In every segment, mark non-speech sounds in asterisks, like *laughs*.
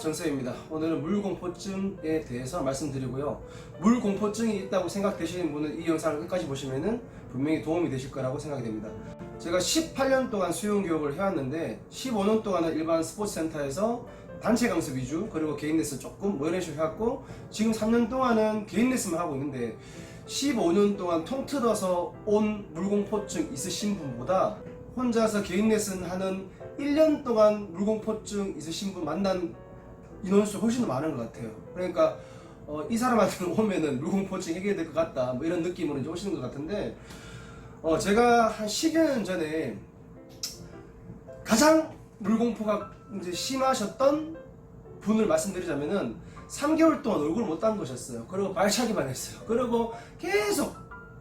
정쌤입니다. 오늘은 물공포증에 대해서 말씀드리고요. 물공포증이 있다고 생각되시는 분은 이 영상을 끝까지 보시면 분명히 도움이 되실 거라고 생각이 됩니다. 제가 18년 동안 수영 교육을 해왔는데 15년 동안은 일반 스포츠 센터에서 단체 강습 위주 그리고 개인 레슨 조금 뭐 이런 식으로 해왔고 지금 3년 동안은 개인 레슨만 하고 있는데 15년 동안 통틀어서 온 물공포증 있으신 분보다 혼자서 개인 레슨 하는 1년 동안 물공포증 있으신 분 만난 인원수 훨씬 더 많은 것 같아요. 그러니까 어, 이 사람한테는 *laughs* 오면은 물공포증 해결될 것 같다 뭐 이런 느낌으로 이제 오시는 것 같은데 어, 제가 한 10여 년 전에 가장 물공포가 이제 심하셨던 분을 말씀드리자면은 3개월 동안 얼굴을 못 담그셨어요. 그리고 발차기만 했어요. 그리고 계속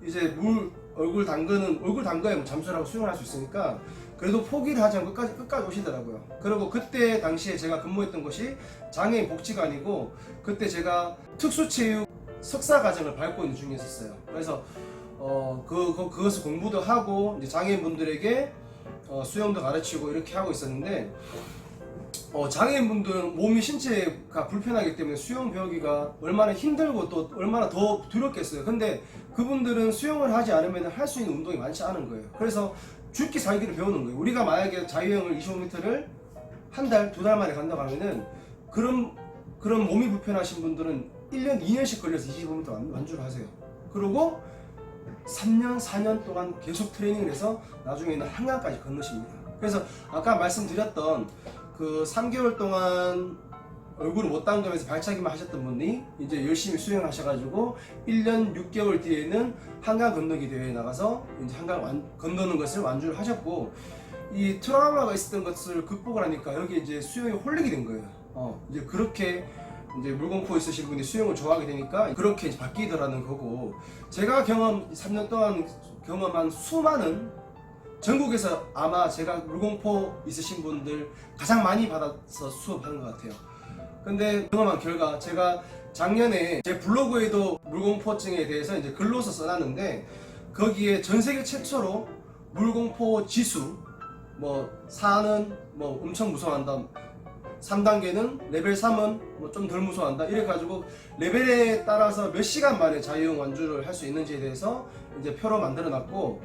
이제 물 얼굴 담그는 얼굴 담가야 뭐 잠수하고 수영을 할수 있으니까 그래도 포기를 하지 않고 끝까지 끝까지 오시더라고요. 그리고 그때 당시에 제가 근무했던 곳이 장애인 복지관이고 그때 제가 특수체육 석사 과정을 밟고 있는 중에 있었어요. 그래서 어, 그, 그, 그것을 공부도 하고, 장애인분들에게 어, 수영도 가르치고 이렇게 하고 있었는데, 어, 장애인분들은 몸이 신체가 불편하기 때문에 수영 배우기가 얼마나 힘들고 또 얼마나 더 두렵겠어요. 근데 그분들은 수영을 하지 않으면 할 수 있는 운동이 많지 않은 거예요. 그래서 죽기 살기를 배우는 거예요. 우리가 만약에 자유형을 25m를 한 달, 두 달 만에 간다고 하면은 그런, 그런 몸이 불편하신 분들은 1년, 2년씩 걸려서 25m 완- 완주를 하세요. 그리고 3년, 4년 동안 계속 트레이닝을 해서 나중에는 한강까지 건너십니다. 그래서 아까 말씀드렸던 그 3개월 동안 얼굴을 못 담그면서 발차기만 하셨던 분이 이제 열심히 수영하셔가지고 1년 6개월 뒤에는 한강 건너기 대회에 나가서 이제 한강 완- 건너는 것을 완주를 하셨고 이 트라우마가 있었던 것을 극복을 하니까 여기 이제 수영에 홀리게 된 거예요. 어, 이제 그렇게 이제 물공포 있으신 분이 수영을 좋아하게 되니까 그렇게 바뀌더라는 거고 제가 경험 3년 동안 경험한 수많은 전국에서 아마 제가 물공포 있으신 분들 가장 많이 받아서 수업하는 것 같아요. 근데 경험한 결과 제가 작년에 제 블로그에도 물공포증에 대해서 이제 글로서 써놨는데 거기에 전 세계 최초로 물공포 지수 뭐 4는 뭐 엄청 무서워한다 3단계는 레벨 3은 뭐 좀 덜 무서워한다 이래 가지고 레벨에 따라서 몇 시간 만에 자유형 완주를 할 수 있는지에 대해서 이제 표로 만들어 놨고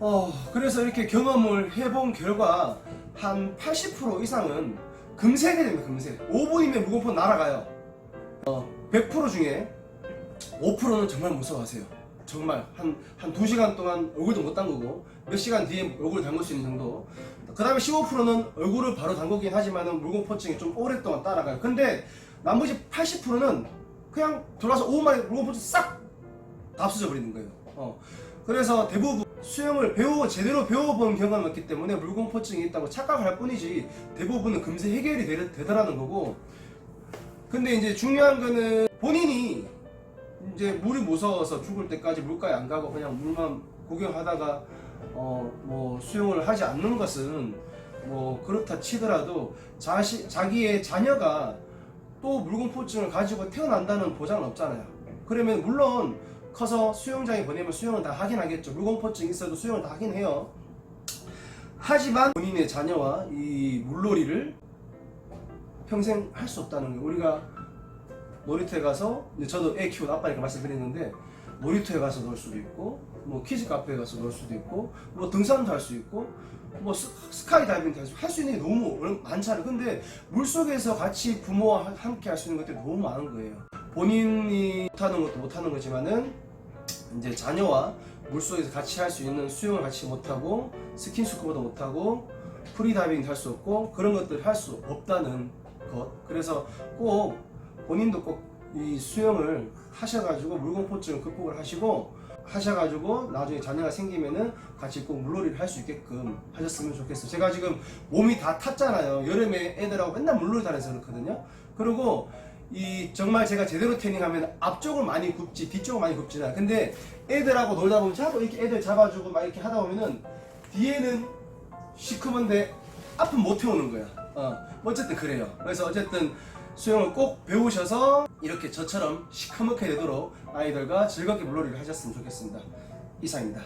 어 그래서 이렇게 경험을 해본 결과 한 80% 이상은 해야 됩니다 금세. 5분이면 무공포 날아가요. 어, 100% 중에 5%는 정말 무서워하세요. 정말 한, 한 2시간 동안 얼굴도 못 담그고 몇 시간 뒤에 얼굴 담글 수 있는 정도. 그 다음에 15%는 얼굴을 바로 담그긴 하지만 물공포증이 좀 오랫동안 따라가요. 근데 나머지 80%는 그냥 돌아서 5분 만에 물공포증 싹 다 없어져 버리는 거예요. 어. 그래서 대부분 수영을 배우고 제대로 배워본 경험이 없기 때문에 물공포증이 있다고 착각할 뿐이지 대부분은 금세 해결이 되, 되더라는 거고 근데 이제 중요한 거는 본인이 이제 물이 무서워서 죽을 때까지 물가에 안 가고 그냥 물만 구경하다가 어 뭐 수영을 하지 않는 것은 뭐 그렇다 치더라도 자시, 자기의 자녀가 또 물공포증을 가지고 태어난다는 보장은 없잖아요. 그러면 물론 커서 수영장에 보내면 수영은 다 하긴 하겠죠. 물공포증 있어도 수영을 다 하긴 해요. 하지만 본인의 자녀와 이 물놀이를 평생 할 수 없다는 거예요. 우리가 놀이터에 가서 저도 애 키우는 아빠니까 말씀드리는데 놀이터에 가서 놀 수도 있고 뭐 키즈 카페에 가서 놀 수도 있고 뭐 등산도 할 수 있고 뭐 스, 스카이 다이빙도 할 수, 할수 있는 게 너무 얼- 많잖아요. 근데 물 속에서 같이 부모와 하- 함께 할 수 있는 것들이 너무 많은 거예요. 본인이 못하는 것도 못하는 거지만은 이제 자녀와 물속에서 같이 할 수 있는 수영을 같이 못하고 스킨스쿠버도 못하고 프리다이빙도 할 수 없고 그런 것들 할 수 없다는 것 그래서 꼭 본인도 꼭 이 수영을 하셔가지고 물공포증 극복을 하시고 하셔가지고 나중에 자녀가 생기면은 같이 꼭 물놀이를 할 수 있게끔 하셨으면 좋겠어요. 제가 지금 몸이 다 탔잖아요. 여름에 애들하고 맨날 물놀이 다녀서 그렇거든요. 그리고 이 정말 제가 제대로 트레이닝하면 앞쪽을 많이 굽지 뒤쪽을 많이 굽지 않아요. 근데 애들하고 놀다 보면 자꾸 이렇게 애들 잡아주고 막 이렇게 하다 보면은 뒤에는 시커먼데 앞은 못 태우는 거야. 어, 어쨌든 그래요. 그래서 어쨌든 수영을 꼭 배우셔서 이렇게 저처럼 시커멓게 되도록 아이들과 즐겁게 물놀이를 하셨으면 좋겠습니다. 이상입니다.